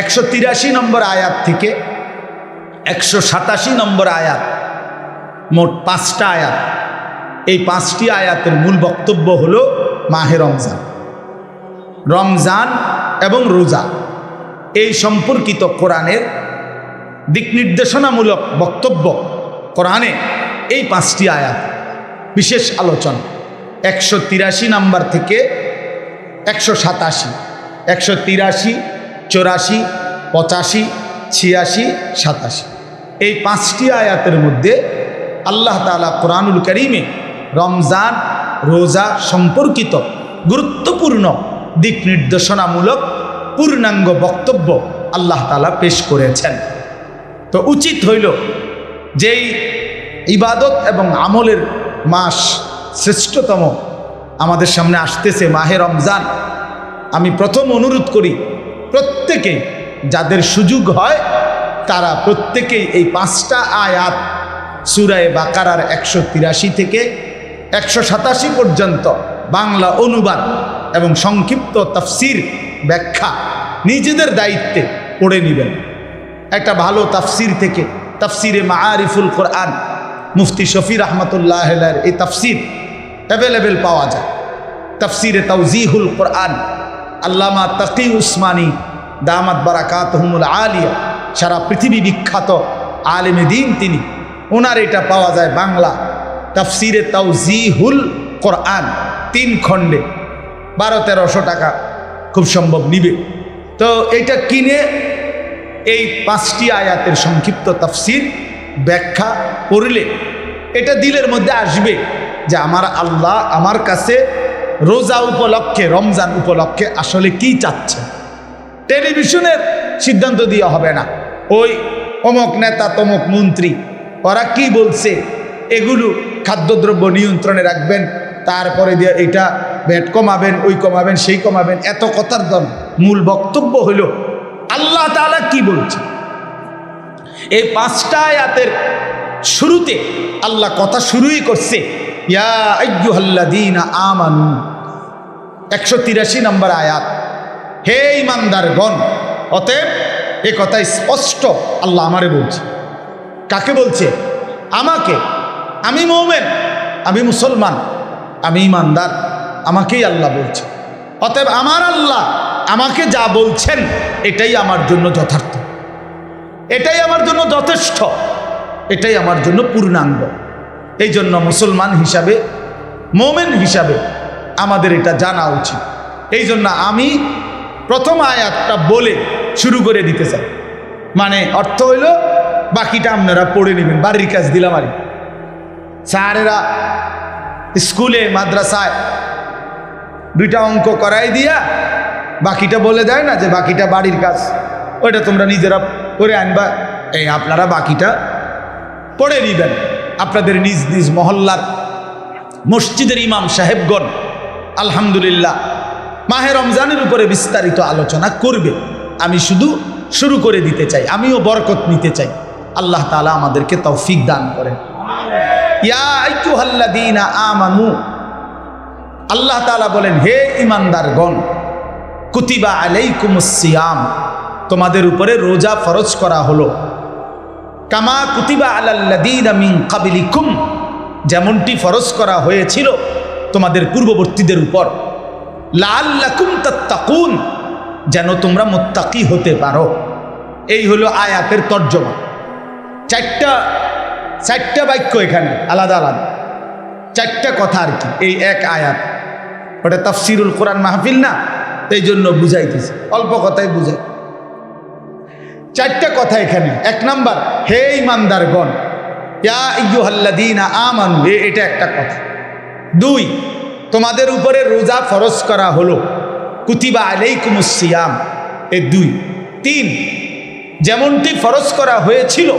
একশো তিরাশি নম্বর আয়াত থেকে একশো সাতাশি নম্বর আয়াত, মোট পাঁচটা আয়াত। এই পাঁচটি আয়াতের মূল বক্তব্য হল মাহে রমজান। রমজান এবং রোজা, এই সম্পর্কিত কোরআনের দিক নির্দেশনামূলক বক্তব্য কোরআনে এই পাঁচটি আয়াত। বিশেষ আলোচনা, একশো তিরাশি নাম্বার থেকে একশো সাতাশি, একশো তিরাশি চৌরাশি, পঁচাশি, ছিয়াশি, সাতাশি। এই পাঁচটি আয়াতের মধ্যে আল্লাহ তালা কোরআনুল করিমে রমজান, রোজা সম্পর্কিত গুরুত্বপূর্ণ দিক নির্দেশনামূলক পূর্ণাঙ্গ বক্তব্য আল্লাহ তালা পেশ করেছেন। তো উচিত হইল যেই ইবাদত এবং আমলের মাস শ্রেষ্ঠতম আমাদের সামনে আসতেছে মাহে রমজান, আমি প্রথম অনুরোধ করি প্রত্যেকে যাদের সুযোগ হয়, তারা প্রত্যেকেই এই পাঁচটা আয়াত সুরায় বাকারার একশো তিরাশি থেকে একশো সাতাশি পর্যন্ত বাংলা অনুবাদ এবং সংক্ষিপ্ত তাফসির ব্যাখ্যা নিজেদের দায়িত্বে পড়ে নেবেন। একটা ভালো তাফসির থেকে তাফসিরে মাআরিফুল কোরআন, মুফতি শফি রহমতুল্লাহ এই তাফসির অ্যাভেলেবেল পাওয়া যায়। তাফসিরে তাউজিহুল কোরআন আল্লামা তকি উসমানী দামাত বারাকাত হুমুল আলিয়া, সারা পৃথিবী বিখ্যাত আলেমে দিন তিনি। ওনার এটা পাওয়া যায় বাংলা, তাফসিরে তাউজিহুল কোরআন, তিন খণ্ডে। বারো, তেরোশো টাকা খুব সম্ভব নিবে। তো এটা কিনে এই পাঁচটি আয়াতের সংক্ষিপ্ত তাফসির ব্যাখ্যা করলে এটা দিলের মধ্যে আসবে যে আমার আল্লাহ আমার কাছে রোজা উপলক্ষে, রমজান উপলক্ষে আসলে কি চাচ্ছে? টেলিভিশনের সিদ্ধান্ত দেওয়া হবে না। ওই অমক নেতা, তমক মন্ত্রী, ওরা কি বলছে? এগুলো খাদ্যদ্রব্য নিয়ন্ত্রণে রাখবেন, তারপরে দিয়ে এটা ভ্যাট কমাবেন, ওই কমাবেন, সেই কমাবেন, এত কথার দল। মূল বক্তব্য হলো, আল্লাহ তাআলা কি বলছে? এই পাঁচটা আয়াতের শুরুতে আল্লাহ কথা শুরুই করছে, ইয়া আমানু একশো তিরাশি নম্বর আয়াত। হে ইমানদারগণ, অতএব এ কথা স্পষ্ট আল্লাহ আমারে বলছে। কাকে বলছে? আমাকে। আমি মৌমেন, আমি মুসলমান, আমি ইমানদার, আমাকেই আল্লাহ বলছে। অতএব আমার আল্লাহ আমাকে যা বলছেন, এটাই আমার জন্য যথার্থ। এটাই আমার জন্য যথেষ্ট, এটাই আমার জন্য পূর্ণাঙ্গ। এই জন্য মুসলমান হিসাবে, মোমেন হিসাবে আমাদের এটা জানা উচিত। এই জন্য আমি প্রথম আয়াতটা বলে শুরু করে দিতে চাই। মানে অর্থ হইল, বাকিটা আপনারা পড়ে নেবেন। বাড়ির কাজ দিলাম আর স্যারেরা স্কুলে, মাদ্রাসায় দুইটা অঙ্ক করাই দিয়া বাকিটা বলে দেয় না যে বাকিটা বাড়ির কাজ। ওইটা তোমরা নিজেরা করে আনবা। এই আপনারা বাকিটা পড়ে নিবেন। আপনাদের নিজ নিজ মহল্লার মসজিদের ইমাম সাহেবগণ আলহামদুলিল্লাহ, মাহে রমজানের উপরে বিস্তারিত আলোচনা করবে। আমি শুধু শুরু করে দিতে চাই, আমিও বরকত নিতে চাই। আল্লাহ তালা আমাদেরকে তৌফিক দান করেন। ইয়া আল্লাহ তাআলা বলেন, হে ইমানদার গণ কুতিবা আলাইকুমুস সিয়াম, তোমাদের উপরে রোজা ফরজ করা হলো। কামা কুতিবা আলাল্লাযীনা মিন কাবলিকুম, যেমনটি ফরজ করা হয়েছিল তোমাদের পূর্ববর্তীদের উপর। লাআল্লাকুম তাত্তাকুন, যেন তোমরা মুত্তাকি হতে পারো। এই হলো আয়াতের তর্জমা। চারটা চারটা বাক্য এখানে, আলাদা আলাদা। চারটা কথা আর কি, এই এক আয়াত। ওটা তাফসিরুল কোরআন মাহফিল না? এই জন্য বুঝাইতেছে। অল্প কথাই বুঝাই। চারটা কথা এখানে। এক নাম্বার, হে ইমানদারগণ, ইয়া ইয়ুহাল্লাদিনা আমানু এটা একটা কথা। দুই, তোমাদের উপরে রোজা ফরজ করা হলো। কুতিবা আলাইকুমুস সিয়াম। এ দুই। তিন, যেমনটি ফরজ করা হয়েছিল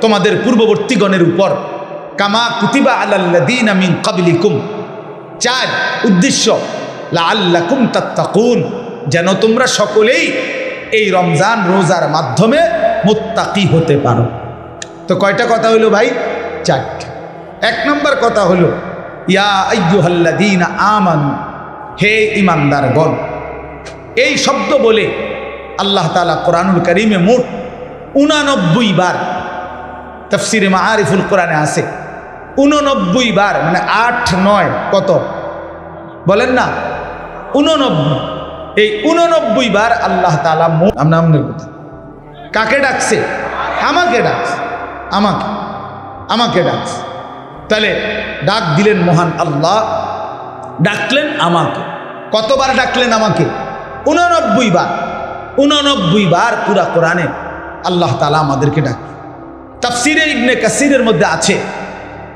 তোমাদের পূর্ববর্তীগণের উপর। কামা কুতিবা আলাল্লাদিন মিন কাবলিকুম চার, উদ্দেশ্য, লাআল্লাকুম তাত্তাকুন, যেন তোমরা সকলেই এই রমজান রোজার মাধ্যমে মুত্তাকি হতে পারো। তো কয়টা কথা হলো ভাই? চারটে। এক নম্বর কথা হলো ইয়া আইয়ুহাল্লাদিন আমানু। হে এই শব্দ বলে আল্লাহ তালা কোরআনুল করিমে মোট উনানব্বই বার তফসিরে মারিফুল কোরআনে আছে। উননব্বই বার মানে আট, নয়, কত? বলেন না, উননব্বই। এই উননব্বই বার আল্লাহ তালা মোট আপনার কথা কাকে ডাকছে? আমাকে ডাকছে। আমাকে। আমাকে ডাকছে। তাহলে ডাক দিলেন মহান আল্লাহ। ডাকলেন আমাকে। কতবার ডাকলেন আমাকে? উননব্বই বার। উননব্বই বার পুরা কোরআনে আল্লাহ তালা আমাদেরকে ডাক তাফসিরে ইবনে কাসিরের মধ্যে আছে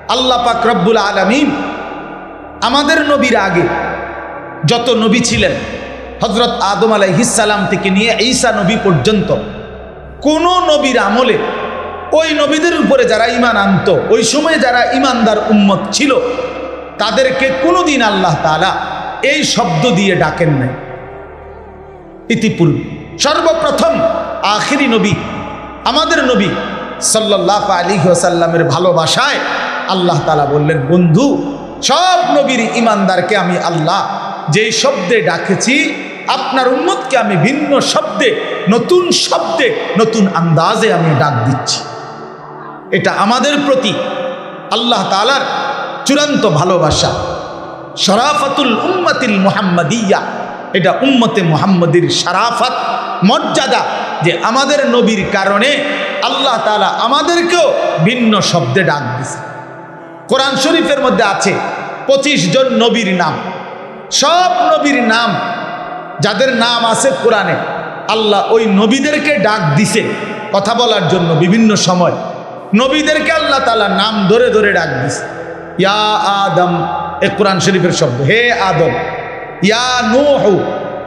আল্লাহ পাক রব্বুল আলমিন আমাদের নবীর আগে যত নবী ছিলেন হজরত আদম আলাইহিসালাম থেকে নিয়ে ঈসা নবী পর্যন্ত কোন নবীর আমলে ওই নবীদের উপরে যারা ইমান আনত, ওই সময়ে যারা ইমানদার উম্মত ছিল, তাদেরকে কোনোদিন আল্লাহ তালা এই শব্দ দিয়ে ডাকেন নাই। ইতিপূর্বে সর্বপ্রথম আখিরি নবী, আমাদের নবী সাল্লাহ আলী সাল্লামের ভালোবাসায় আল্লাহ তালা বললেন, বন্ধু, সব নবীর ইমানদারকে আমি আল্লাহ যেই শব্দে ডাকেছি, আপনার উন্মতকে আমি ভিন্ন শব্দে, নতুন শব্দে, নতুন আন্দাজে আমি ডাক দিচ্ছি। এটা আমাদের প্রতি আল্লাহ তালার চূড়ান্ত ভালোবাসা। শরাফাতুল উম্মাতিল মুহাম্মাদিয়া। এটা উম্মতে মুহাম্মদির সারাফাত মর্যাদা যে আমাদের নবীর কারণে আল্লাহ তালা আমাদেরকেও ভিন্ন শব্দে ডাক দিছে। কোরআন শরীফের মধ্যে আছে পঁচিশ জন নবীর নাম। সব নবীর নাম যাদের নাম আছে কোরআনে, আল্লাহ ওই নবীদেরকে ডাক দিছে। কথা বলার জন্য বিভিন্ন সময়। নবীদেরকে আল্লাহ তালা নাম ধরে ধরে ডাক দিছে। ইয়া আদম, এ কোরআন শরীফের শব্দ। হে আদম, ইয়া নু নূহ,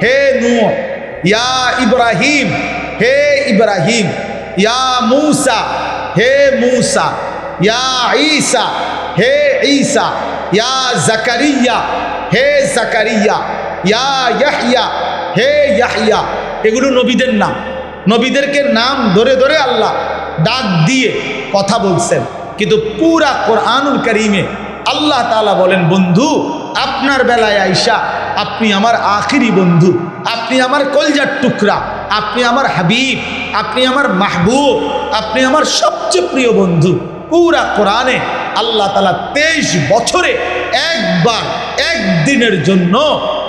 হে নূহ, ইয়া ইব্রাহিম, হে ইব্রাহিম, ইয়া মূসা, হে মূসা, ইয়া ঈসা, হে ঈসা, ইয়া জাকারিয়া, হে জাকারিয়া, ইয়া ইয়াহইয়া, হে ইয়াহইয়া। এগুলো নবীদের নাম। নবীদেরকে নাম ধরে ধরে আল্লাহ ডাক দিয়ে কথা বলছেন। কিন্তু পুরা কোরআনুল করিমে আল্লাহ তালা বলেন, বন্ধু, আপনার বেলায় আইসা আপনি আমার আখিরি বন্ধু, আপনি আমার কলজার টুকরা, আপনি আমার হাবিব, আপনি আমার মাহবুব, আপনি আমার সবচেয়ে প্রিয় বন্ধু। পুরা কোরআনে আল্লাহ তালা তেইশ বছরে একবার, একদিনের জন্য,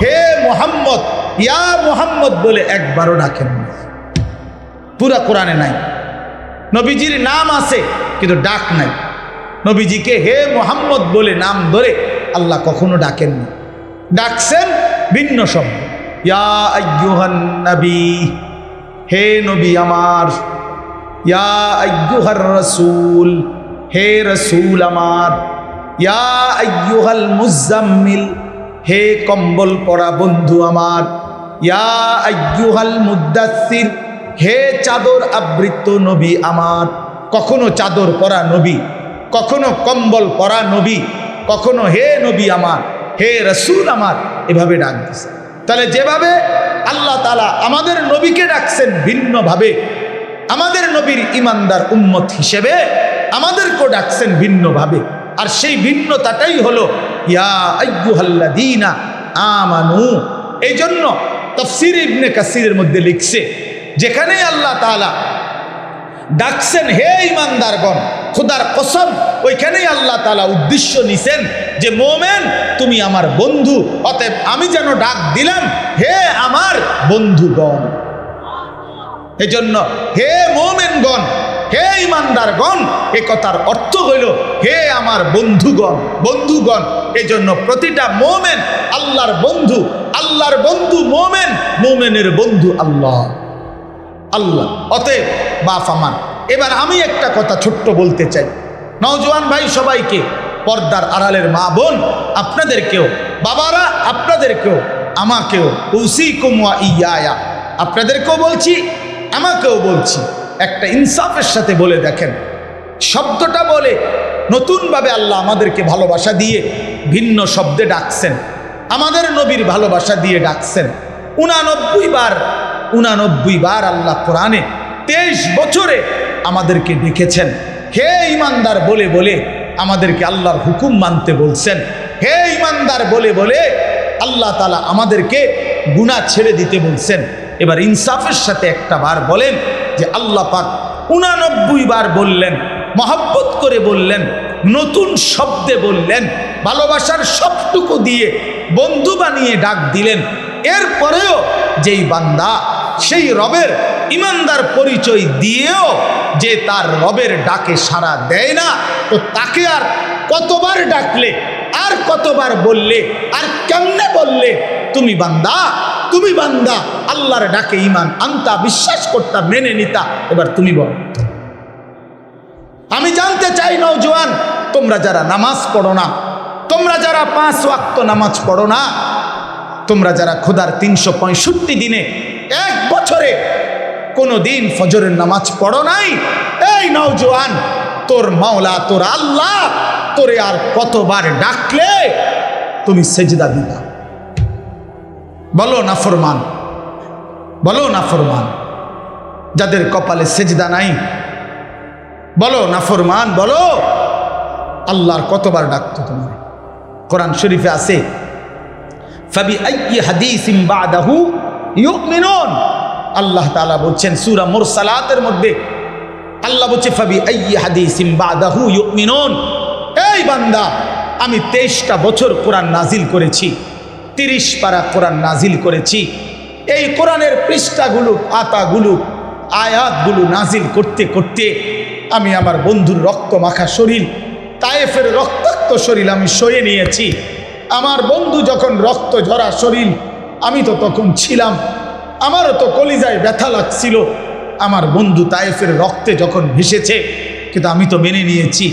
হে মোহাম্মদ, ইয়া মোহাম্মদ বলে একবারও ডাকেন পুরা কোরআনে নাই। নবীজির নাম আছে, কিন্তু ডাক নাই। নবীজিকে হে মোহাম্মদ বলে নাম ধরে আল্লাহ কখনো ডাকেননি। ডাকছেন ভিন্ন শব্দ। নবী, হে নবী আমার রসুল, হে রসুল আমার, ইয়া আয়্যুহাল মুজাম্মিল হে কম্বল পরা বন্ধু আমার, ইয়া আয়্যুহাল মুদাসির হে চাদর আবৃত নবী আমার। কখনো চাদর পরা নবী, কখনো কম্বল পরা নবী, কখনো হে নবী আমার, হে রসুল আমার, এভাবে ডাক দিছে তাহলে যেভাবে আল্লাহ তালা আমাদের নবীকে ডাকছেন ভিন্নভাবে, আমাদের নবীর ইমানদার উম্মত হিসেবে আমাদেরকেও ডাকছেন ভিন্নভাবে। আর সেই ভিন্নতাটাই হলো, ইয়া আমানু। এই জন্য তফসির ইবনে কাসিরের মধ্যে লিখছে যেখানেই আল্লাহ তাআলা ডাকছেন, হে ইমানদারগণ খুদার কসম, ওইখানেই আল্লাহ তালা উদ্দেশ্য নিছেন যে, মোমেন, তুমি আমার বন্ধু, অতএব আমি যেন ডাক দিলাম, হে আমার বন্ধুগণ। এজন্য হে মোমেনগণ, হে ইমানদারগণ এ কথার অর্থ হইল, হে আমার বন্ধুগণ বন্ধুগণ, এজন্য প্রতিটা মোমেন আল্লাহর বন্ধু আল্লাহর বন্ধু মোমেন, মোমেনের বন্ধু আল্লাহ। আল্লাহ, অতএব বাপ আমার এবার আমি একটা কথা ছোট্ট বলতে চাই। নওজোয়ান ভাই সবাইকে, পর্দার আড়ালের মা বোন, আপনাদেরকেও, বাবারা আপনাদেরকেও, আমাকেও উসি কুমুয়া ইয়া আপনাদেরকেও বলছি, আমাকেও বলছি, একটা ইনসাফের সাথে বলে দেখেন। শব্দটা বলে নতুনভাবে আল্লাহ আমাদেরকে ভালোবাসা দিয়ে ভিন্ন শব্দে ডাকছেন। আমাদের নবীর ভালোবাসা দিয়ে ডাকছেন। উনানব্বই বার উনানব্বই বার আল্লাহ কোরআনে তেইশ বছরে আমাদেরকে ডেকেছেন। হে ইমানদার বলে বলে আমাদেরকে আল্লাহর হুকুম মানতে বলছেন। হে ইমানদার বলে বলে আল্লাহ তালা আমাদেরকে গুণা ছেড়ে দিতে বলছেন। এবার ইনসাফের সাথে একটা বার বলেন যে আল্লাহ পাক উনানব্বই বার বললেন, মহব্বত করে বললেন, নতুন শব্দে বললেন, ভালোবাসার সবটুকু দিয়ে বন্ধু বানিয়ে ডাক দিলেন। এরপরেও যেই বান্দা, সেই রবের ইমানদার পরিচয় দিয়েও যে তার রবের ডাকে সাড়া দেয় না, তো তাকে আর কতবার ডাকলে, আর কতবার বললে, আর কেমনে বললে? তুমি বান্দা তুমি বান্দা, আল্লাহর ডাকে ইমান আনতা, বিশ্বাস করতা, মেনে নিতা, এবার তুমি বল। আমি জানতে চাই নৌজওয়ান তোমরা যারা নামাজ পড়ো না, তোমরা যারা পাঁচ ওয়াক্ত নামাজ পড়ো না তোমরা যারা খোদার তিনশো পঁয়ষট্টি দিনে এক বছরে কোনো দিন ফজরের নামাজ পড়ো নাই, এই নৌজওয়ান তোর মাওলা, তোর আল্লাহ তোরে আর কতবার ডাকলে তুমি সেজদা দিতা বলো না ফরমান, বলো না ফরমান, যাদের কপালে সেজদা নাই, বলো না ফরমান, বলো আল্লাহর কতবার ডাকতো তোমার কোরআন শরীফে আছে ফাবি আইয়ি হাদিসিম বাদাহু ইউমিনুন। আল্লাহ তাআলা বলছেন, সূরা মুরসালাতের মধ্যে আল্লাহ বলছে ফাবি আইয়ি হাদিসিম বাদাহু ইউমিনুন। এই বান্দা, আমি তেইশটা বছর কোরআন নাজিল করেছি, তিরিশ পারা কোরআন নাজিল করেছি। এই কোরআনের পৃষ্ঠাগুলো, পাতাগুলো, আয়াতগুলো নাজিল করতে করতে আমি আমার বন্ধুর রক্ত মাখা শরীর, তায়েফের রক্তাক্ত শরীর আমি সয়ে নিয়েছি। আমার বন্ধু যখন রক্ত ঝরা শরীর, আমি তো তখন ছিলাম। আমারও তো কলিজায় ব্যথা লাগছিল। আমার বন্ধু তায়েফের রক্তে যখন ভেসেছে কিন্তু আমি তো মেনে নিয়েছি।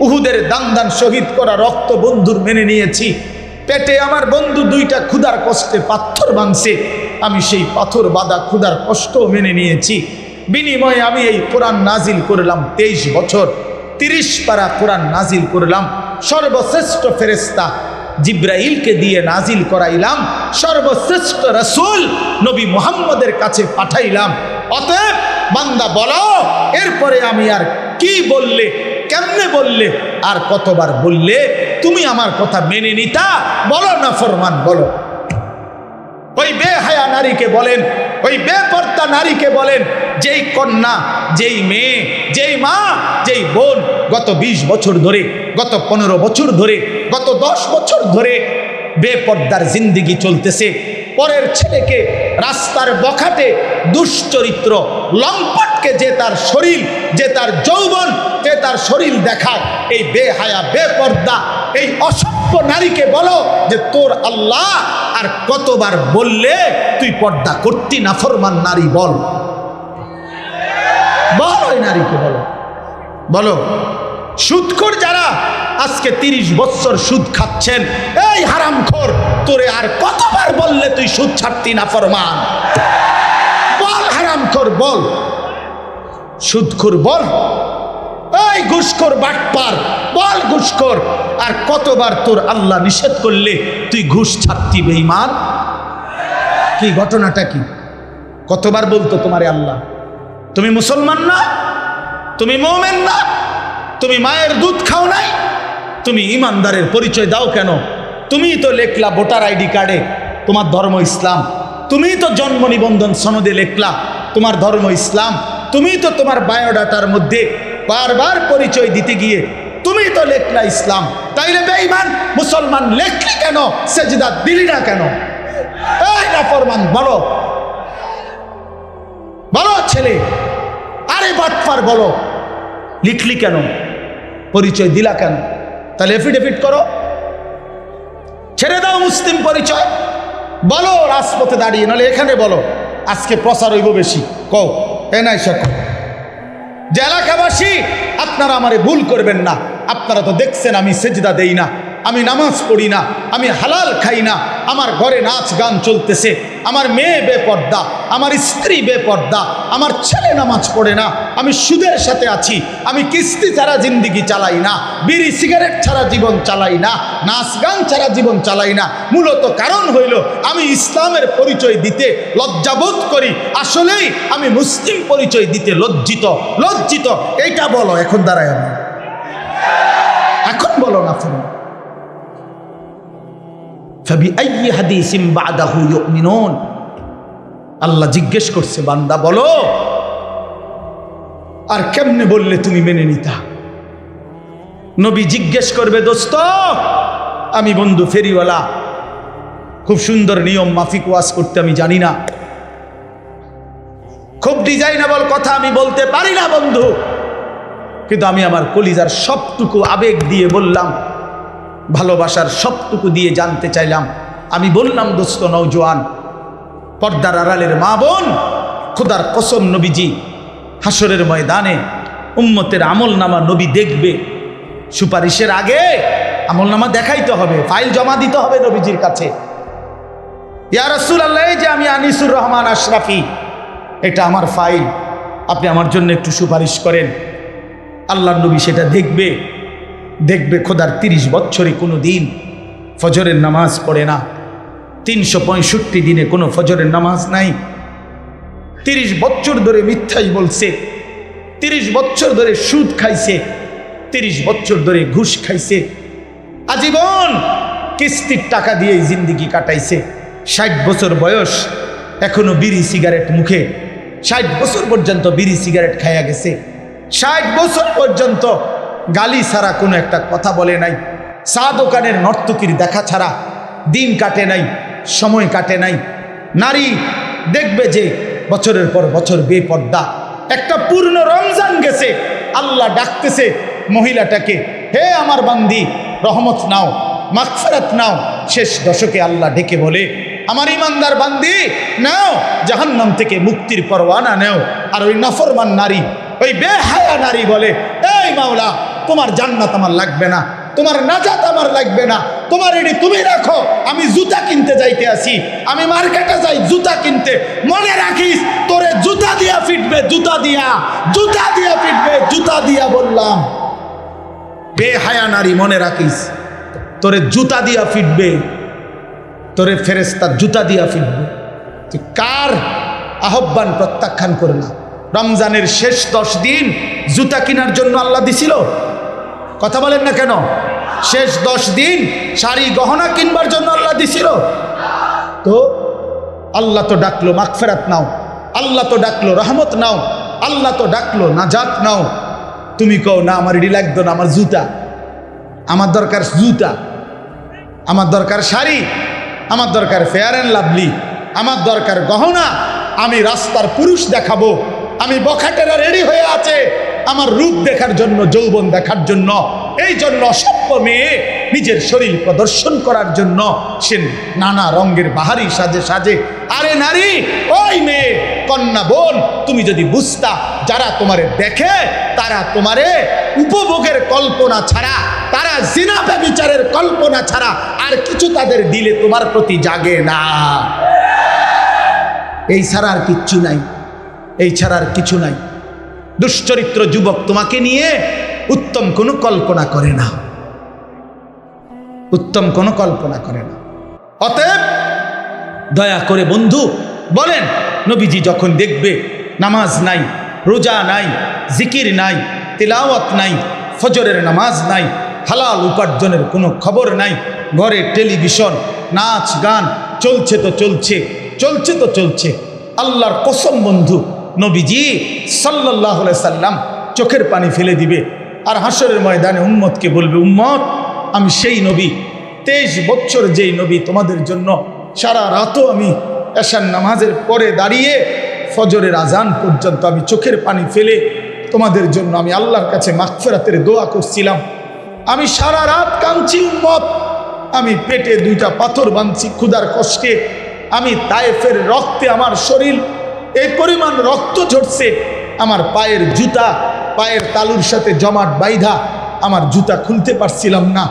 উহুদের দান দান শহীদ করা রক্ত বন্ধুর মেনে নিয়েছি। পেটে আমার বন্ধু দুইটা ক্ষুধার কষ্টে পাথর ভাঙছে আমি সেই পাথর বাঁধা ক্ষুধার কষ্টও মেনে নিয়েছি। বিনিময়ে আমি এই কোরআন নাজিল করলাম তেইশ বছর। তিরিশ পারা কোরআন নাজিল করলাম। সর্বশ্রেষ্ঠ ফেরেস্তা জিব্রাইলকে দিয়ে নাজিল করাইলাম, সর্বশ্রেষ্ঠ রসুল নবী মোহাম্মদের কাছে পাঠাইলাম। অতএব বান্দা বলো, এরপরে আমি আর কি বললে, কেমনে বললে, আর কতবার বললে, তুমি আমার কথা মেনে নিতা? বলো না ফরমান, বলো। ওই বেহায়া নারীকে বলেন, ওই বেপর্দা নারীকে বলেন, যেই কন্যা, যেই মেয়ে, যেই মা, যেই বোন গত ২০ বছর ধরে, গত পনেরো বছর ধরে, গত দশ বছর ধরে বেপর্দার জিন্দিগি চলতেছে। পরের ছেলেকে রাস্তার বখাটে দুশ্চরিত্র, লম্পটকে যে তার শরীর, যে তার যৌবন, যে তার শরীর দেখায়, এই বেহায়া, বেপর্দা, এই অসভ্য নারীকে বলো যে তোর আল্লাহ আর কতবার বললে তুই পর্দা করতি না ফরমান নারী বল। ওই নারীকে বলো। বলো সুদখোর যারা আজকে তিরিশ বছর সুদ খাচ্ছেন, এই হারামখোর তোরে আর কতবার বললে তুই সুদ ছাড়তি না ফরমান? বল হারাম কর বল। সুদখোর, বল। এই ঘুষখোর, বাটপার, বল ঘুষখোর। আর কতবার তোর আল্লাহ নিষেধ করলে তুই ঘুষ ছাড়তি বেঈমান? কি ঘটনাটা কি? কতবার বলতো তোমারে আল্লাহ? তুমি মুসলমান না? তুমি মোমেন না? তুমি মায়ের দুধ খাও নাই? তুমি ইমানদারের পরিচয় দাও কেন? তুমি তো লেখলা ভোটার আইডি কার্ডে তোমার ধর্ম ইসলাম। তুমি তো জন্ম নিবন্ধন সনদে লেখলা তোমার ধর্ম ইসলাম। তুমি তো তোমার বায়োডাটার মধ্যে বারবার পরিচয় দিতে গিয়ে তুমি তো লেখলা ইসলাম। তাইলে বেঈমান, মুসলমান লেখলি কেন? সেজদা দিলি না কেন? এই না ফরমান বলো। বলো ছেলে, আরে বাটপার বলো। লিখলি কেন? পরিচয় দিলা কেন? তাহলে এফিডেভিট করো। ছেড়ে দাও মুসলিম পরিচয়। বলো রাজপথে দাঁড়িয়ে, নাহলে এখানে বলো, আজকে প্রচার হইব বেশি। কও এনাই কও। যে এলাকাবাসী, আপনারা আমারে ভুল করবেন না। আপনারা তো দেখছেন আমি সেজদা দেই না। আমি নামাজ পড়ি না, আমি হালাল খাই না, আমার ঘরে নাচ গান চলতেছে, আমার মেয়ে বেপর্দা, আমার স্ত্রী বেপর্দা, আমার ছেলে নামাজ পড়ে না, আমি সুদের সাথে আছি, আমি কিস্তি ছাড়া জিন্দিগি চালাই না, বিড়ি সিগারেট ছাড়া জীবন চালাই না, নাচ গান ছাড়া জীবন চালাই না, মূলত কারণ হইল আমি ইসলামের পরিচয় দিতে লজ্জাবোধ করি, আসলেই আমি মুসলিম পরিচয় দিতে লজ্জিত লজ্জিত, এইটা বলো, এখন দাঁড়ায় আমি। এখন বলো না ফোন আল্লাহ জিজ্ঞেস করছে, বান্দা, বলো, আর কেমনে বললে তুমি মেনে নিতা? নবী জিজ্ঞেস করবে, দোস্ত, আমি বন্ধু ফেরিওয়ালা, খুব সুন্দর নিয়ম মাফিক ওয়াজ করতে আমি জানি না। খুব ডিজাইনেবল কথা আমি বলতে পারি না, বন্ধু। কিন্তু আমি আমার কলিজার সবটুকু আবেগ দিয়ে বললাম ভালোবাসার সবটুকু দিয়ে জানতে চাইলাম। আমি বললাম, দোস্ত নৌজওয়ান পর্দার আড়ালের মা বোন, খুদার কসম নবীজি হাসরের ময়দানে উম্মতের আমল নামা নবী দেখবে। সুপারিশের আগে আমল নামা দেখাইতে হবে, ফাইল জমা দিতে হবে নবীজির কাছে। ইয়া আল্লাহ যে আমি আনিসুর রহমান আশরাফি, এটা আমার ফাইল। আপনি আমার জন্য একটু সুপারিশ করেন। আল্লাহ নবী সেটা দেখবে। দেখবে খোদার তিরিশ বছরে কোনো দিন ফজরের নামাজ পড়ে না। তিনশো পঁয়ষট্টি দিনে কোনো ফজরের নামাজ নাই। তিরিশ বছর ধরে মিথ্যাই বলছে। তিরিশ বছর ধরে সুদ খাইছে। তিরিশ বছর ধরে ঘুষ খাইছে। আজীবন কিস্তির টাকা দিয়ে জিন্দিগি কাটাইছে। ষাট বছর বয়স, এখনও বিড়ি সিগারেট মুখে। ষাট বছর পর্যন্ত বিড়ি সিগারেট খাইয়া গেছে। ষাট বছর পর্যন্ত গালি ছাড়া কোনো একটা কথা বলে নাই। চা দোকানের নর্তকীর দেখা ছাড়া দিন কাটে নাই, সময় কাটে নাই। নারী দেখবে যে বছরের পর বছর বেপর্দা। একটা পূর্ণ রমজান গেছে, আল্লাহ ডাকতেছে মহিলাটাকে, হে আমার বান্দি, রহমত নাও, মাগফিরাত নাও। শেষ দশকে আল্লাহ ডেকে বলে, আমার ইমানদার বান্দি, নাও, জাহান্নাম থেকে মুক্তির পরওয়ানা নেও। আর ওই নফরমান নারী, ওই বেহায়া নারী বলে, এই মাওলা তোমার জান্নাত আমার লাগবে না, তোমার নাজাত আমার লাগবে না, তোমার এটি তুমি রাখো, আমি জুতা কিনতে যাইতে আসি, আমি মার্কেটে যাই, জুতা কিনতে। মনে রাখিস, তোরে জুতা দিয়া ফিটবে, জুতা দিয়া জুতা দিয়া ফিটবে, জুতা দিয়া বললাম। বেহায়া নারী, মনে রাখিস, তোরে জুতা দিয়া ফিটবে, তোরে ফেরেস্তা জুতা দিয়া ফিটবে। কার আহ্বান প্রত্যাখ্যান করে না রমজানের শেষ দশ দিন জুতা কেনার জন্য আল্লাহ দিছিল? কথা বলেন না কেন? শেষ দশ দিন শাড়ি গহনা কিনবার জন্য আল্লাহ দিছিল। তো আল্লাহ তো ডাকলো, মাগফেরাত নাও। আল্লাহ তো ডাকলো, রহমত নাও। আল্লাহ তো ডাকলো, নাজাত নাও। তুমি কও, না, আমার এডি লাগতো না, আমার জুতা। আমার দরকার জুতা। আমার দরকার শাড়ি। আমার দরকার ফেয়ার অ্যান্ড লাভলি আমার দরকার গহনা। আমি রাস্তার পুরুষ দেখাবো। আমি বখাটেরা রেডি হয়ে আছে। আমার রূপ দেখার জন্য, যৌবন দেখার জন্য, এই জন্য অসভ্য মেয়ে নিজের শরীর প্রদর্শন করার জন্য সে নানা রঙের বাহারি সাজে সাজে। আরে নারী, ওই মেয়ে, কন্যা বোন, তুমি যদি বুঝতা, যারা তোমারে দেখে, তারা তোমারে উপভোগের কল্পনা ছাড়া, তারা জিনা ব্যবিচারের কল্পনা ছাড়া, আর কিছু তাদের দিলে তোমার প্রতি জাগে না। এই ছাড়া আর কিচ্ছু নাই, এই ছাড়া আর কিছু নাই। দুশ্চরিত্র যুবক তোমাকে নিয়ে উত্তম কোনো কল্পনা করে না। উত্তম কোনো কল্পনা করে না। অতএব দয়া করে বন্ধু, বলেন, নবীজি যখন দেখবে নামাজ নাই, রোজা নাই, জিকির নাই, তেলাওয়াত নাই, ফজরের নামাজ নাই, হালাল উপার্জনের কোনো খবর নাই, ঘরে টেলিভিশন, নাচ গান, চলছে তো চলছে চলছে তো চলছে, আল্লাহর কসম বন্ধু নবীজি সাল্লাহ সাল্লাম চোখের পানি ফেলে দিবে আর হাসরের ময়দানে উম্মতকে বলবে, উম্মত, আমি সেই নবী। তেইশ বছর যেই নবী তোমাদের জন্য সারা রাতও আমি এশার নামাজের পরে দাঁড়িয়ে ফজরের আজান পর্যন্ত আমি চোখের পানি ফেলে তোমাদের জন্য আমি আল্লাহর কাছে মাগফেরাতের দোয়া করছিলাম। আমি সারা রাত কাঁদছি, উম্মত। আমি পেটে দুইটা পাথর বাঁধছি, ক্ষুধার কষ্টে। আমি তায়েফের রক্তে আমার শরীর এই পরিমাণ রক্ত ঝরছে, আমার পায়ের জুতা, পায়ের তালুর সাথে জমাট বাইধা, আমার জুতা খুলতে পারছিলাম না।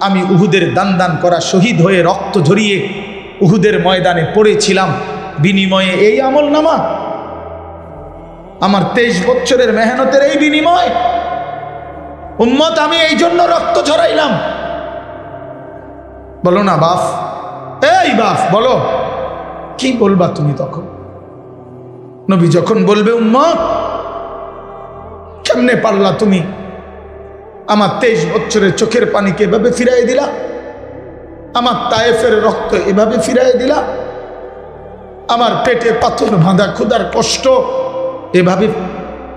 আমি উহুদের দান দান করা শহীদ হয়ে রক্ত ঝরিয়ে উহুদের ময়দানে পড়েছিলাম। বিনিময়ে এই আমল নামা আমার তেইশ বছরের মেহনতের এই বিনিময়। উম্মত, আমি এই জন্য রক্ত ঝরাইলাম। বলো না, বাফ। এই বাফ, বলো। কি বলবা তুমি তখন? নবী যখন বলবে, উম্মত, কেমনে পারলা তুমি আমার তেইশ বছরের চোখের পানিকে এভাবে ফিরাই দিলা? আমার তায়েফের রক্ত এভাবে ফিরাই দিলা? আমার পেটে পাথর বাঁধা ক্ষুধার কষ্ট এভাবে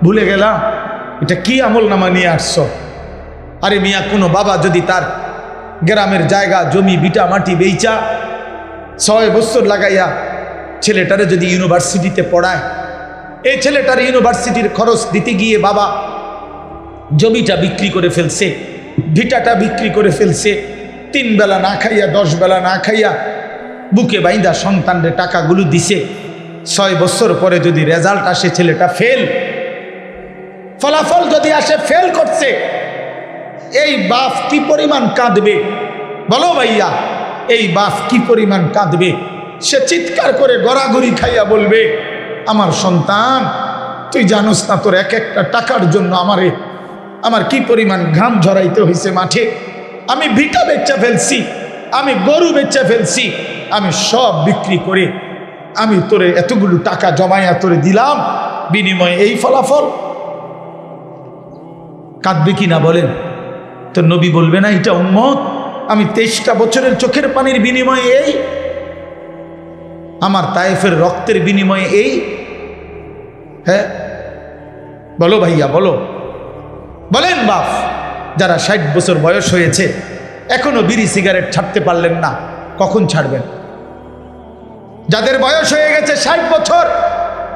ভুলে গেলাম এটা কি আমল নামা নিয়ে আসছ? আরে মিয়া, কোনো বাবা যদি তার গ্রামের জায়গা, জমি বিটা মাটি বেইচা, ছয় বছর লাগাইয়া ছেলেটারে যদি ইউনিভার্সিটিতে পড়ায় এই ছেলেটার ইউনিভার্সিটির খরচ দিতে গিয়ে বাবা জমিটা বিক্রি করে ফেলছে, ভিটাটা বিক্রি করে ফেলছে, তিন বেলা না খাইয়া, দশ বেলা না খাইয়া বুকে বাইন্দা সন্তানরে টাকাগুলো দিছে। ছয় বছর পরে যদি রেজাল্ট আসে ছেলেটা ফেল, ফলাফল যদি আসে ফেল করছে, এই বাপ কি পরিমাণ কাঁদবে? বলো ভাইয়া, এই বাপ কি পরিমাণ কাঁদবে? সে চিৎকার করে গড়াগড়ি খাইয়া বলবে আমার সন্তান, তুই জানোস না তোর এক একটা টাকার জন্য আমারে, আমার কি পরিমাণ ঘাম ঝরাইতে হয়েছে মাঠে? আমি ভিটা বেচা ফেলছি, আমি গরু বেচা ফেলছি, আমি সব বিক্রি করে আমি তোরে এতগুলো টাকা জমাইয়া তোরে দিলাম, বিনিময়ে এই ফলাফল। কাঁদবে কি না বলেন? তো নবী বলবে না, এটা উন্মত আমি তেইশটা বছরের চোখের পানির বিনিময়ে এই আমার তায়েফের রক্তের বিনিময়ে এই হ্যাঁ? বলো ভাইয়া, বলো। বলেন বাপ, যারা ষাট বছর বয়স হয়েছে, এখনও বিড়ি সিগারেট ছাড়তে পারলেন না, কখন ছাড়বেন? যাদের বয়স হয়ে গেছে ষাট বছর,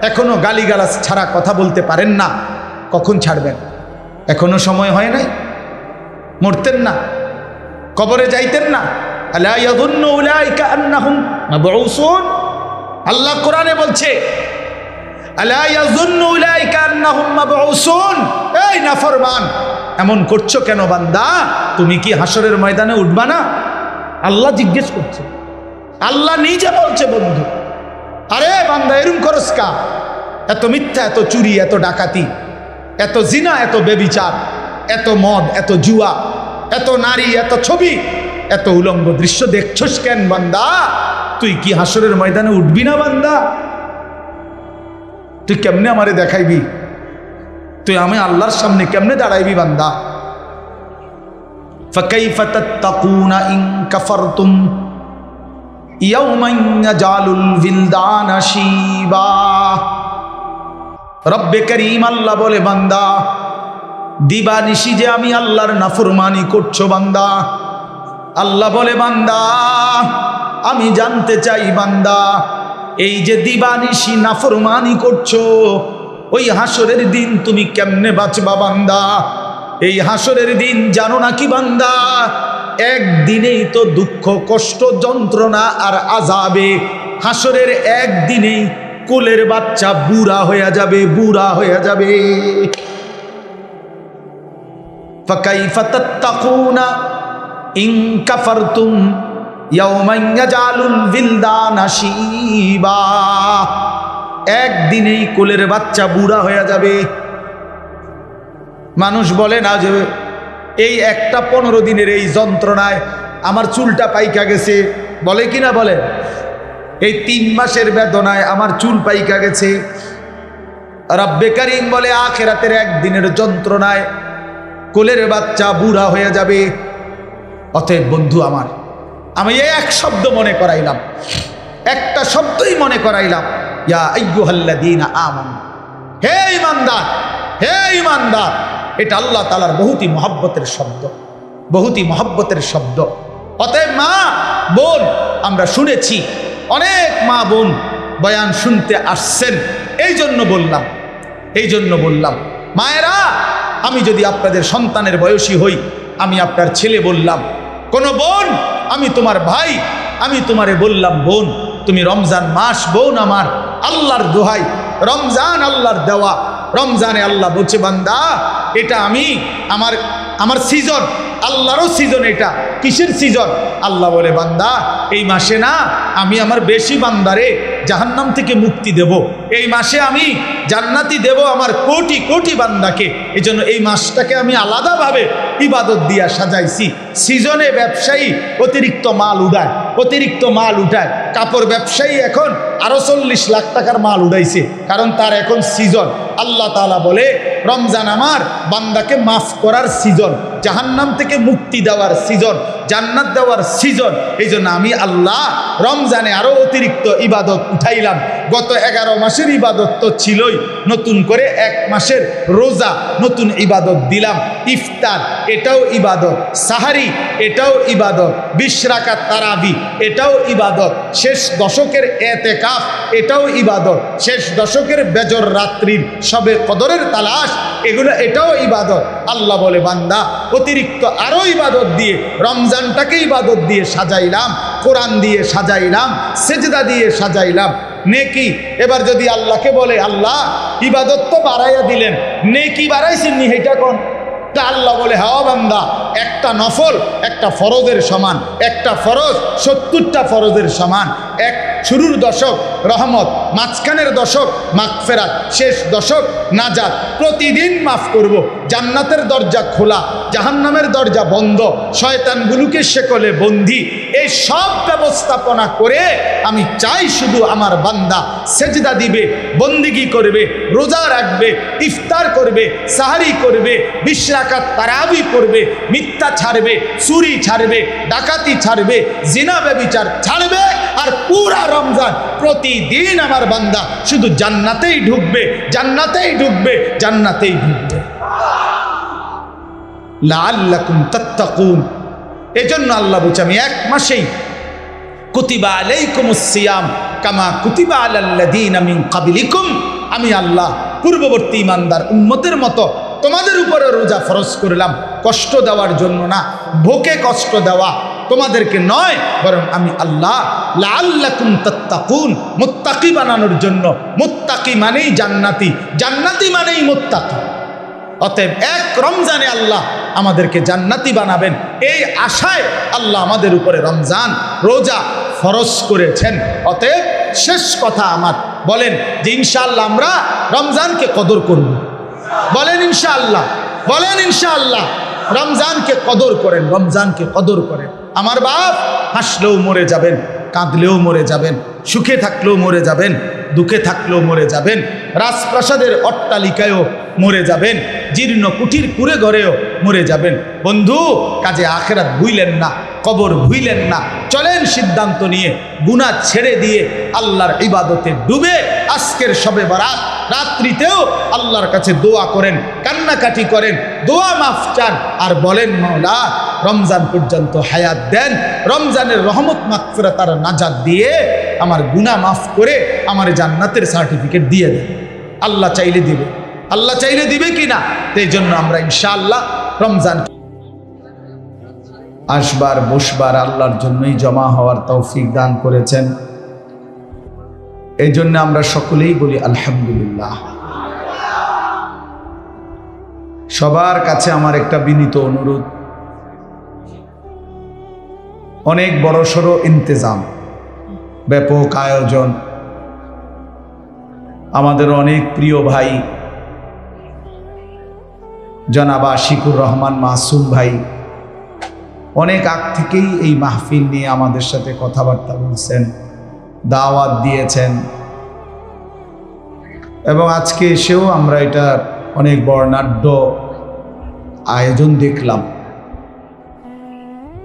এখনও গালিগালাজ ছাড়া কথা বলতে পারেন না, কখন ছাড়বেন? এখনও সময় হয় নাই? মরতেন না? কবরে যাইতেন না? আলা আল্লাহ কোরআনে বলছে এই এমন করছ কেন বান্দা? তুমি কি হাসরের ময়দানে উঠবা না? আল্লাহ জিজ্ঞেস করছে, আল্লাহ নিজে বলছে, বন্ধু, আরে বান্দা, এরম করস কা? এত মিথ্যা, এত চুরি, এত ডাকাতি, এত জিনা, এত বেবিচার, এত মদ, এত জুয়া, এত নারী, এত ছবি এত উলঙ্গ দৃশ্য দেখছস কেন বান্দা তুই কি হাসরের ময়দানে উঠবি না বান্দা তুই কেমনে আমারে দেখাইবি তুই আমি আল্লাহর সামনে কেমনে দাঁড়াইবি বান্দা فكيف تتقون إن كفرتم يوما يجعل الولدان شيبا রব্বে করিম আল্লাহ বলে বান্দা দিবা নিশি যে আমি আল্লাহর নাফরমানি করছো বান্দা আল্লাহ বলে, বান্দা, আমি জানতে চাই, বান্দা, এই যে দিবানিসি নাফরমানি করছ, ওই হাসরের দিন তুমি কেমনে বাঁচবা, বান্দা? এই হাসরের দিন জানো না কি বান্দা, একদিনেই তো দুঃখ, কষ্ট, যন্ত্রণা আর আজাবে হাসরের একদিনেই কোলের বাচ্চা বুড়া হয়ে যাবে, বুড়া হয়ে যাবে। ফাকাই ফাতাত্তাকুনা ইনকাফারতুম একদিনেই কোলের বাচ্চা বুড়া হয়ে যাবে। মানুষ বলে না যে, এই একটা পনেরো দিনের এই যন্ত্রণায় আমার চুলটা পাইকা গেছে। বলে কি না বলে? এই তিন মাসের বেদনায় আমার চুল পাইকা গেছে। রাব্বে কারিম বলে, আখেরাতের একদিনের যন্ত্রণায় কোলের বাচ্চা বুড়া হয়ে যাবে। অতএব বন্ধু আমার, আমি এক শব্দ মনে করাইলাম, একটা শব্দই মনে করাইলাম, ইয়া আইয়ুহাল্লাযীনা আমানু। হে ইমানদার হে ইমানদার এটা আল্লাহ তালার বহুতই মহাব্বতের শব্দ, বহুতই মহাব্বতের শব্দ। অতএব মা, বোন, আমরা শুনেছি, অনেক মা বোন বয়ান শুনতে আসছেন এই জন্য বললাম এই জন্য বললাম, মায়েরা, আমি যদি আপনাদের সন্তানের বয়সী হই আমি আপনার ছেলে বললাম, কোনো বোন? আমি তোমার ভাই, আমি তোমারে বললাম, বোন, তুমি রমজান মাস, বোন আমার, আল্লাহর দোহাই, রমজান আল্লাহর দেওয়া, রমজানে আল্লাহ বলছে, বান্দা, এটা আমি, আমার আমার সিজন আল্লাহরও সিজন এটা, কিসের সিজন আল্লাহ বলে, বান্দা, এই মাসে না, আমি আমার বেশি বান্দারে জাহান্নাম থেকে মুক্তি দেব। এই মাসে আমি জান্নাতি দেব আমার কোটি কোটি বান্দাকে। এই জন্য এই মাসটাকে আমি আলাদাভাবে ইবাদত দিয়া সাজাইছি। সিজনে ব্যবসায়ী অতিরিক্ত মাল উড়ায় অতিরিক্ত মাল উঠায়। কাপড় ব্যবসায়ী এখন আরও চল্লিশ লাখ টাকার মাল উড়াইছে কারণ তার এখন সিজন। আল্লাহ তালা বলে রমজান আমার, বান্দাকে মাফ করার সিজন, জাহান্নাম থেকে মুক্তি দেওয়ার সিজন, জান্নাত দেওয়ার সিজন। এই জন্য আমি আল্লাহ রমজানে আরও অতিরিক্ত ইবাদত উঠাইলাম। গত এগারো মাসের ইবাদত তো ছিলই, নতুন করে এক মাসের রোজা নতুন ইবাদত দিলাম। ইফতার, এটাও ইবাদত। সাহারি, এটাও ইবাদত। বিশ রাকাত তারাবি, এটাও ইবাদত। শেষ দশকের এতেকাফ, এটাও ইবাদত। শেষ দশকের বেজর রাত্রির সবে কদরের তালাশ এগুলো এটাও ইবাদত। আল্লাহ বলে, বান্দা, অতিরিক্ত আরও ইবাদত দিয়ে, রমজানটাকে ইবাদত দিয়ে সাজাইলাম, কোরআন দিয়ে সাজাইলাম, সেজদা দিয়ে সাজাইলাম। নেকি, এবার যদি আল্লাহকে বলে, আল্লাহ, ইবাদত তো বাড়াইয়া দিলেন, নেকি বাড়াইছেন নি হেটা কোন? তা আল্লাহ বলে হাওয়া বান্দা, একটা নফল একটা ফরজের সমান, একটা ফরজ সত্তরটা ফরজের সমান, এক শুরুর দশক রহমত, মাঝখানের দশক মাগফেরাত, শেষ দশক নাজাত, প্রতিদিন মাফ করব। জান্নাতের দরজা খোলা, জাহান্নামের দরজা বন্ধ, শয়তানগুলোকে শেকলে বন্দি। এই সব ব্যবস্থাপনা করে আমি চাই শুধু আমার বান্দা সেজদা দিবে, বন্দিগি করবে, রোজা রাখবে, ইফতার করবে, সাহারি করবে, বিশ্রাকাত তারাবি করবে, মিথ্যা ছাড়বে, চুরি ছাড়বে, ডাকাতি ছাড়বে, জিনা ব্যবিচার ছাড়বে আর পুরা রমজান প্রতিদিন আমার বান্দা শুধু জান্নাতেই ঢুকবে জান্নাতেই ঢুকবে জান্নাতেই ঢুকবে। লাল্লাকুম তাত্তাকুন। এজন্য আল্লাহ বলছে, আমি এক মাসেই কুতিবা আলাইকুম সিয়াম, কামা কুতিবা আলাল্লাযীনা মিন ক্বাবলিকুম। আমি আল্লাহ, পূর্ববর্তী ইমানদার উম্মতের মতো তোমাদের উপরে রোজা ফরজ করলাম। কষ্ট দেওয়ার জন্য না, ভোকে কষ্ট দেওয়া তোমাদেরকে নয়, বরং আমি আল্লাহ লাল্লাকুম তাত্তাকুন, মুত্তাকি বানানোর জন্য। মুত্তাকি মানেই জান্নাতি জান্নাতি মানেই মুত্তাকি। অতএব এক রমজানে আল্লাহ আমাদেরকে জান্নাতি বানাবেন। এই আশায় আল্লাহ আমাদের উপরে রমজান রোজা ফরজ করেছেন। অতএব শেষ কথা আমার, বলেন যে ইনশাআল্লাহ আমরা রমজানকে কদর করব। বলেন ইনশাআল্লাহ বলেন ইনশাআল্লাহ, রমজানকে কদর করেন, রমজানকে কদর করেন। আমার বাপ হাসলেও মরে যাবেন, কাঁদলেও মরে যাবেন, সুখে থাকলেও মরে যাবেন, দুঃখে থাকলেও মরে যাবেন। রাজপ্রাসাদের অট্টালিকায়ও মরে যাবেন। জীর্ণ কুটির কুড়ে ঘরেও মরে যাবেন। বন্ধু, কাজে আখেরাত ভুইলেন না, কবর ভুইলেন না। চলেন সিদ্ধান্ত নিয়ে গুণা ছেড়ে দিয়ে আল্লাহর ইবাদতে ডুবে আজকের সবে বারাত, রাত্রিতেও আল্লাহর কাছে দোয়া করেন, কান্নাকাটি করেন, দোয়া মাফ চান। আর বলেন মাওলা রমজান পর্যন্ত হায়াত দেন। রমজানের রহমত মাকফিরা তার নাজাদ দিয়ে আমার গুণা মাফ করে আমার জান্নাতের সার্টিফিকেট দিয়ে দেন। আল্লাহ চাইলে দিবে। আল্লাহ চাইলে দিবে কি না? এই জন্য আমরা ইনশাআল্লাহ রমজান আসবার, বসবার আল্লাহর জন্যই জমা হওয়ার তৌফিক দান করেছেন। এই জন্য আমরা সকলেই বলি আলহামদুলিল্লাহ। সবার কাছে আমার একটা বিনীত অনুরোধ। অনেক বড় সড়ো ইন্তজাম, ব্যাপক আয়োজন। আমাদের অনেক প্রিয় ভাই জনাবা শিকুর রহমান মাসুম ভাই। অনেক আগ থেকেই এই মাহফিল নিয়ে আমাদের সাথে কথাবার্তা বলছেন, দাওয়াত দিয়েছেন। এবং আজকে এসেও আমরা এটা অনেক বর্ণাঢ্য আয়োজন দেখলাম।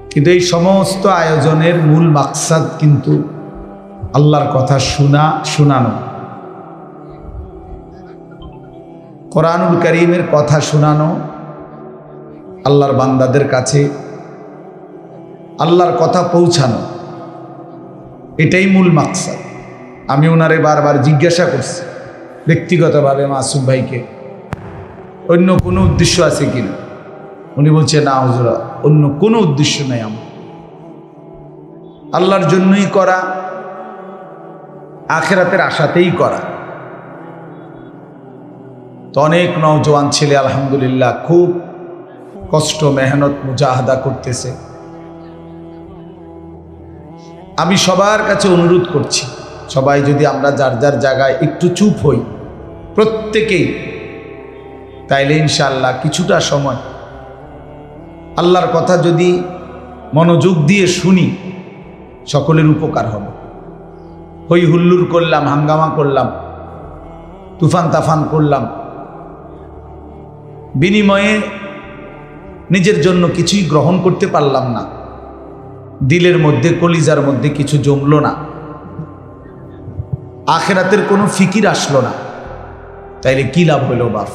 কিন্তু এই সমস্ত আয়োজনের মূল মাকসাদ কিন্তু আল্লাহর কথা শোনা, শোনানো। কোরআনুল করিমের কথা শোনানো আল্লাহর বান্দাদের কাছে, আল্লাহর কথা পৌঁছানো, এটাই মূল মাকসাদ। আমি ওনারে বারবার জিজ্ঞাসা করছি, ব্যক্তিগতভাবে মাসুম ভাইকে, অন্য কোনো উদ্দেশ্য আছে কি না উনি বলছে, না হুজুরা, অন্য কোনো উদ্দেশ্য নেই আমার। আল্লাহর জন্যই করা, আখেরাতের আশাতেই করা। তো অনেক নওজোয়ান ছেলে, আলহামদুলিল্লাহ, খুব কষ্ট, মেহনত, মুজাহাদা করতেছে। আমি সবার কাছে অনুরোধ করছি, সবাই যদি আমরা যার যার জায়গায় একটু চুপ হই, প্রত্যেকেই, তাইলে ইনশাল্লাহ কিছুটা সময় আল্লাহর কথা যদি মনোযোগ দিয়ে শুনি, সকলের উপকার হবে। হই হুল্লুর করলাম, হাঙ্গামা করলাম তুফান তাফান করলাম বিনিময়ে নিজের জন্য কিছুই গ্রহণ করতে পারলাম না। দিলের মধ্যে, কলিজার মধ্যে কিছু জমল না। আখেরাতের কোনো ফিকির আসলো না। তাইলে কী লাভ হলো বাপ?